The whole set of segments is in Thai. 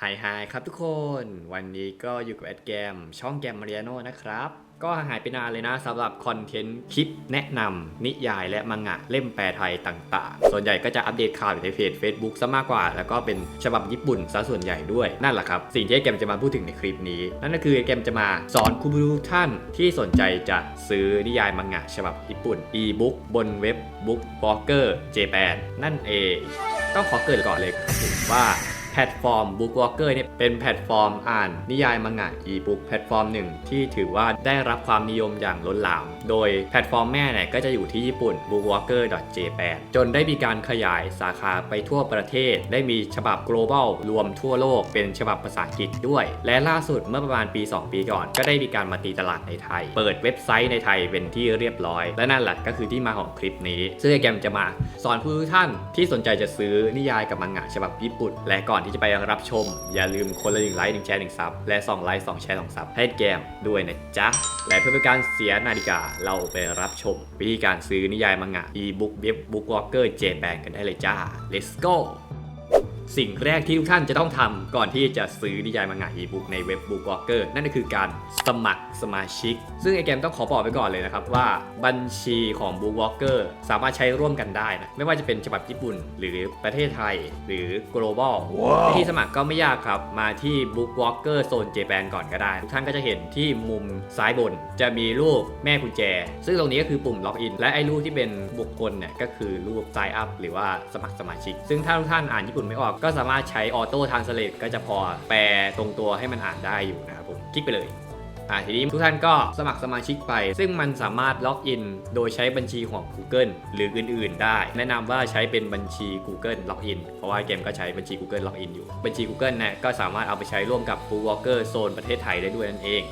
ไฮไฮครับทุกคนวันนี้ก็อยู่กับแอดแกมช่องแกมมาริอาโนนะครับ ก็หายไปนานเลยนะสำหรับคอนเทนต์คลิปแนะนำนิยายและมังงะเล่มแปลไทยต่างๆ ส่วนใหญ่ก็จะอัปเดตข่าวอยู่ในเพจ Facebook ซะมากกว่า แล้วก็เป็นฉบับญี่ปุ่นซะส่วนใหญ่ด้วยนั่นแหละครับ สิ่งที่แกมจะมาพูดถึงในคลิปนี้ นั่นก็คือแกมจะมาสอนคุณผู้ทุกท่านที่สนใจจะซื้อนิยายมังงะฉบับญี่ปุ่น e-book บนเว็บ Book Walker Japan นั่นเองต้องขอเกิดก่อนเลยว่า พลตฟอร์ม Bookwalker เนี่ยเป็นแพลตฟอร์มอ่านนิยายมังงะ e-book แพลตฟอร์มหนึ่งที่ถือว่าได้รับความนิยมอย่างล้นหลาม โดยแพลตฟอร์มแม่เนี่ยก็จะอยู่ที่ญี่ปุ่น bookwalker.jpan จนได้มีการขยายสาขาไปทั่วประเทศ ได้มีฉบับ global รวมทั่วโลก เป็นฉบับภาษาอังกฤษด้วย และล่าสุดเมื่อประมาณปี 2 ปีก่อน ก็ได้มีการมาตีตลาดในไทย เปิดเว็บไซต์ในไทยเป็นที่เรียบร้อย และนั่นแหละก็คือที่มาของคลิปนี้ซึ่งแกมจะมา สอนผู้ทุกท่านที่สนใจจะซื้อนิยายกับมังงะฉบับญี่ปุ่น และก่อนที่จะไปรับชม อย่าลืมคนละหนึ่งไลค์หนึ่งแชร์หนึ่งซับและ2ไลค์2แชร์2ซับให้แกมด้วยนะจ๊ะ และเพื่อเป็นการเสียนาฬิกาเราไปรับชม วิธีการซื้อนิยายมังงะ e-book เว็บ Bookwalker Japan กันได้เลยจ้า let's go สิ่งแรกที่ทุกท่านจะต้องทำก่อนที่จะซื้อนิยายมังงะอีบุ๊กในเว็บ Bookwalker นั่นก็คือการสมัครสมาชิก ซึ่งไอแกมต้องขอบอกไปก่อนเลยนะครับว่าบัญชีของ Bookwalker สามารถใช้ร่วมกันได้นะไม่ว่าจะเป็นฉบับญี่ปุ่น หรือประเทศไทย หรือ global วิธีสมัครก็ไม่ยากครับ มาที่ Bookwalker Zone Japan ก่อนก็ได้ ทุกท่านก็จะเห็นที่มุมซ้ายบน จะมีรูปแม่กุญแจ ซึ่งตรงนี้ก็คือปุ่มล็อกอิน และไอ้รูปที่เป็นบุคคลเนี่ยก็คือรูป sign up หรือว่าสมัครสมาชิก ซึ่งถ้าทุกท่านอ่านญี่ปุ่นไม่ออกก็สามารถใช้ออโต้ท a นสเล e ก็จะพอแปลตรงตัวให้มันอ่านได้อยู่นะครับผมคลิกไปเลยอ่าทีนี้ทุกท่านก็สมัครสมาชิกไป ซึ่งมันสามารถล็อกอิน โดยใช้บัญชีของ Google หรืออื่น ๆ ได้ แนะนำว่าใช้เป็นบัญชี Google ล็อกอินเพราะว่าเกมก็ใช้บัญชี Google ล็อกอินอยู่ บัญชี Google เนี่ยก็สามารถเอาไปใช้ร่วมกับ b o o k Walker โซนประเทศไทยได้ด้วยนั่นเอง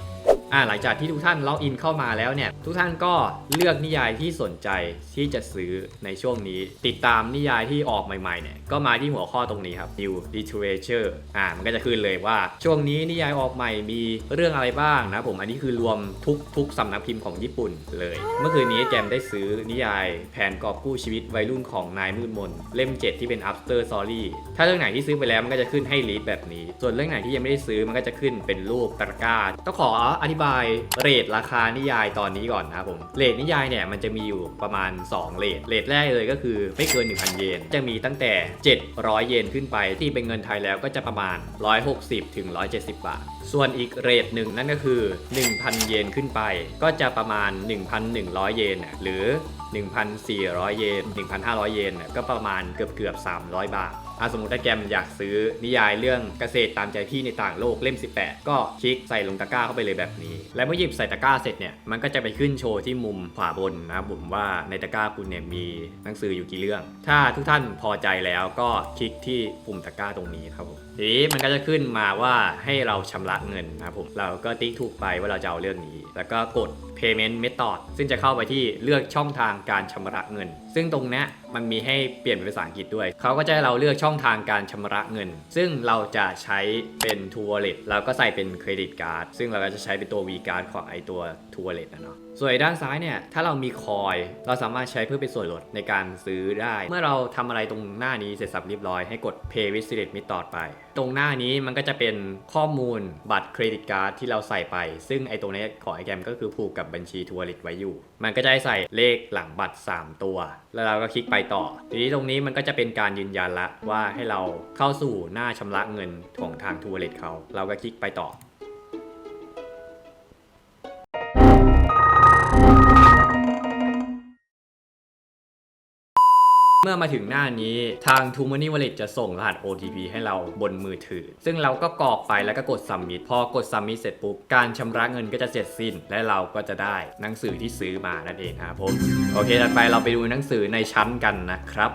อ่าหลังจากที่ทุกท่านล็อกอินเข้ามาแล้วเนี่ย ทุกท่านก็เลือกนิยายที่สนใจที่จะซื้อในช่วงนี้ ติดตามนิยายที่ออกใหม่ๆเนี่ยก็มาที่หัวข้อตรงนี้ครับ New Literature อ่ามันก็จะขึ้นเลยว่าช่วงนี้นิยายออกใหม่มีเรื่องอะไรบ้างนะผมอันนี้คือรวมทุกทุกสำนักพิมพ์ของญี่ปุ่นเลย เมื่อคืนนี้แจมได้ซื้อนิยายแผนกอบกู้ชีวิตวัยรุ่นของนายมืดมนเล่ม 7 ที่เป็น After Story ถ้าเรื่องไหนที่ซื้อไปแล้วมันก็จะขึ้นให้ลีดแบบนี้ ส่วนเรื่องไหนที่ยังไม่ได้ซื้อมันก็จะขึ้นเป็นรูปตะกร้าต้องขออธิบายเรทราคานิยายตอนนี้ก่อนนะครับผมเรทนิยายเนี่ยมันจะมีอยู่ประมาณ2เรทเรทแรกเลยก็คือไม่เกิน 1,000 เยน จะมีตั้งแต่ 700 เยนขึ้นไปที่เป็นเงินไทยแล้วก็จะประมาณ 160ถึง170 บาท ส่วนอีกเรทหนึ่งนั่นก็คือ 1,000 เยนขึ้นไป ก็จะประมาณ 1,100 เยนน่ะหรือ 1,400 เยน 1,500 เยนน่ะก็ประมาณเกือบเกือบ300 บาท อะสมมติถ้าแกมอยากซื้อนิยายเรื่องเกษตรตามใจพี่ในต่างโลกเล่ม 18 ก็คลิกใส่ลงตะกร้าเข้าไปเลยแบบนี้ และเมื่อหยิบใส่ตะกร้าเสร็จเนี่ยมันก็จะไปขึ้นโชว์ที่มุมขวาบนนะครับผมว่าในตะกร้าคุณเนี่ยมีหนังสืออยู่กี่เรื่อง ถ้าทุกท่านพอใจแล้วก็คลิกที่ปุ่มตะกร้าตรงนี้ครับผม ทีนี้มันก็จะขึ้นมาว่าให้เราชำระเงินนะครับผมเราก็ติ๊กถูกไปว่าเราจะเอาเรื่องนี้ แล้วก็กด payment method ซึ่งจะเข้าไปที่เลือกช่องทางการชำระเงิน ซึ่งตรงเนี้ยมันมีให้เปลี่ยนเป็นภาษาอังกฤษด้วย เขาก็จะให้เราเลือกช่องทางการชำระเงิน ซึ่งเราจะใช้เป็น t o Wallet เราก็ใส่เป็นเครดิตการ์ดซึ่งเราก็จะใช้เป็นตัว V card ของไอตัว t o Wallet นะเนาะ ส่วนด้านซ้ายเนี่ยถ้าเรามีคอยเราสามารถใช้เพื่อเป็นส่วนลดในการซื้อได้ เมื่อเราทำอะไรตรงหน้านี้เสร็จสับเรียบร้อยให้กด Pay with Select Method ไป ตรงหน้านี้มันก็จะเป็นข้อมูลบัตรเครดิตการ์ดที่เราใส่ไป ซึ่งไอตรงนี้ของไอแกมก็คือผูกกับบัญชีทัวริตไว้อยู่ มันก็จะให้ใส่เลขหลังบัตร 3 ตัว แล้วเราก็คลิกไปต่อ ทีนี้ตรงนี้มันก็จะเป็นการยืนยันละว่าให้เราเข้าสู่หน้าชำระเงินของทางทัวริตเขา เราก็คลิกไปต่อ เมื่อมาถึงหน้านี้ทาง t o Money Wallet จะส่งรหัส OTP ให้เราบนมือถือ ซึ่งเราก็กรอกไปแล้วก็กด Submit พอกด Submit เสร็จปุ๊บ การชำระเงินก็จะเสร็จสิ้น และเราก็จะได้หนังสือที่ซื้อมานั่นเองครับผม โอเค ต่อไปเราไปดูหนังสือในชั้นกันนะครับ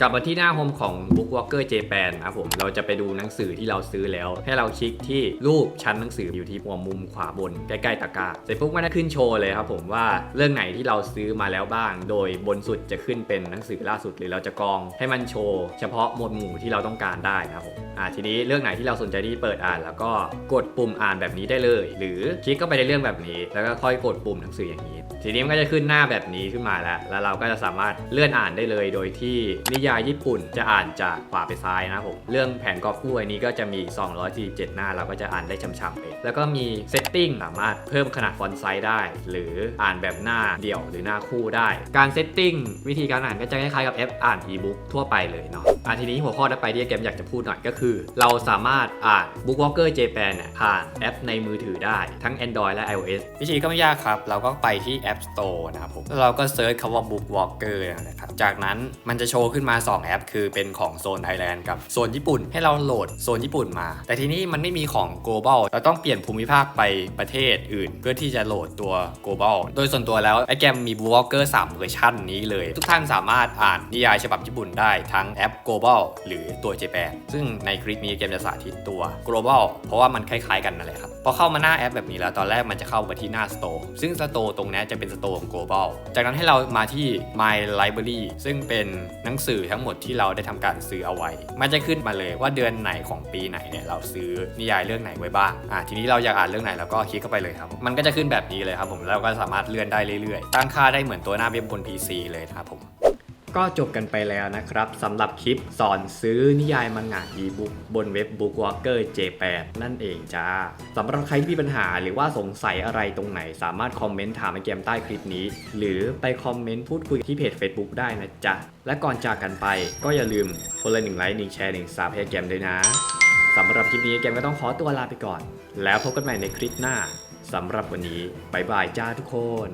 กลับมาที่หน้าโฮมของ Bookwalker Japan นะครับผมเราจะไปดูหนังสือที่เราซื้อแล้ว ให้เราคลิกที่รูปชั้นหนังสืออยู่ที่หัวมุมขวาบนใกล้ๆตะกร้าเสร็จปุ๊บมันจะขึ้นโชว์เลยครับผมว่าเรื่องไหนที่เราซื้อมาแล้วบ้าง โดยบนสุดจะขึ้นเป็นหนังสือล่าสุดหรือเราจะกรองให้มันโชว์ เฉพาะหมวดหมู่ที่เราต้องการได้นะครับผมอ่าทีนี้เรื่องไหนที่เราสนใจที่เปิดอ่าน แล้วก็กดปุ่มอ่านแบบนี้ได้เลย หรือคลิกเข้าไปในเรื่องแบบนี้ แล้วก็ค่อยกดปุ่มหนังสืออย่างนี้ ทีนี้มันก็จะขึ้นหน้าแบบนี้ขึ้นมาแล้ว แล้วเราก็จะสามารถเลื่อนอ่านได้เลย โดยที่นิยายญี่ปุ่นจะอ่านจากขวาไปซ้ายนะผมเรื่องแผนกอบกู้อันนี้ก็จะมี 247 หน้าเราก็จะอ่านได้ช้ำๆเลยแล้วก็มีเซตติ้งสามารถเพิ่มขนาดฟอนต์ไซส์ได้ หรืออ่านแบบหน้าเดี่ยวหรือหน้าคู่ได้ การเซตติ้งวิธีการอ่านก็จะคล้ายๆกับแอปอ่านอีบุ๊กทั่วไปเลยเนาะอะทีนี้หัวข้อถัดไปที่เกมอยากจะพูดหน่อยก็คือ เราสามารถอ่าน Bookwalker Japan เนี่ยผ่านแอปในมือถือได้ทั้ง Android และ iOS วิธีก็ไม่ยากครับ เราก็ไปที่ App Store นะครับผมแล้วเราก็เซิร์ชคำว่า Bookwalker นะครับจากนั้นมันจะโชว์ขึ้นมา 2 แอป คือเป็นของโซนไทยแลนด์กับโซนญี่ปุ่นให้เราโหลดโซนญี่ปุ่นมา แต่ทีนี้มันไม่มีของ global เราต้องเปลี่ยนภูมิภาคไปประเทศอื่น เพื่อที่จะโหลดตัว global โดยส่วนตัวแล้วไอแกมมี Bookwalker 3เวอร์ชันนี้เลย ทุกท่านสามารถอ่านนิยายฉบับญี่ปุ่นได้ทั้งแอป global หรือตัว Japan ซึ่งในคลิปนี้เกมจะสาธิตตัว global เพราะว่ามันคล้ายๆกันนั่นแหละครับ พอเข้ามาหน้าแอปแบบนี้แล้วตอนแรกมันจะเข้าไปที่หน้า Store ซึ่ง Store ตรงนี้จะเป็น Store ของ global จากนั้นให้เรามาที่ My Library ซึ่งเป็นหนังสือทั้งหมดที่เราได้ทำการซื้อเอาไว้ มันจะขึ้นมาเลยว่าเดือนไหนของปีไหนเนี่ยเราซื้อนิยายเรื่องไหนไว้บ้างอะทีนี้เราอยากอ่านเรื่องไหนเราก็คลิกเข้าไปเลยครับ มันก็จะขึ้นแบบนี้เลยครับผมแล้วก็สามารถเลื่อนได้เรื่อยๆ ตั้งค่าได้เหมือนตัวหน้าเว็บบน PC เลยนะครับผม ก็จบกันไปแล้วนะครับสำหรับคลิปสอนซื้อนิยายมังงะอีบุ๊กบนเว็บ Bookwalker J8 นั่นเองจ้าสำหรับใครที่มีปัญหาหรือว่าสงสัยอะไรตรงไหน สามารถคอมเมนต์ถามไอเกมใต้คลิปนี้ หรือไปคอมเมนต์พูดคุยที่เพจ Facebook ได้นะจ๊ะ และก่อนจากกันไปก็อย่าลืมคนละหนึ่งไลค์หนึ่งแชร์หนึ่งซับให้เกมด้วยนะสำหรับคลิปนี้เกมก็ต้องขอตัวลาไปก่อน แล้วพบกันใหม่ในคลิปหน้าสำหรับวันนี้บายบายจ้าทุกคน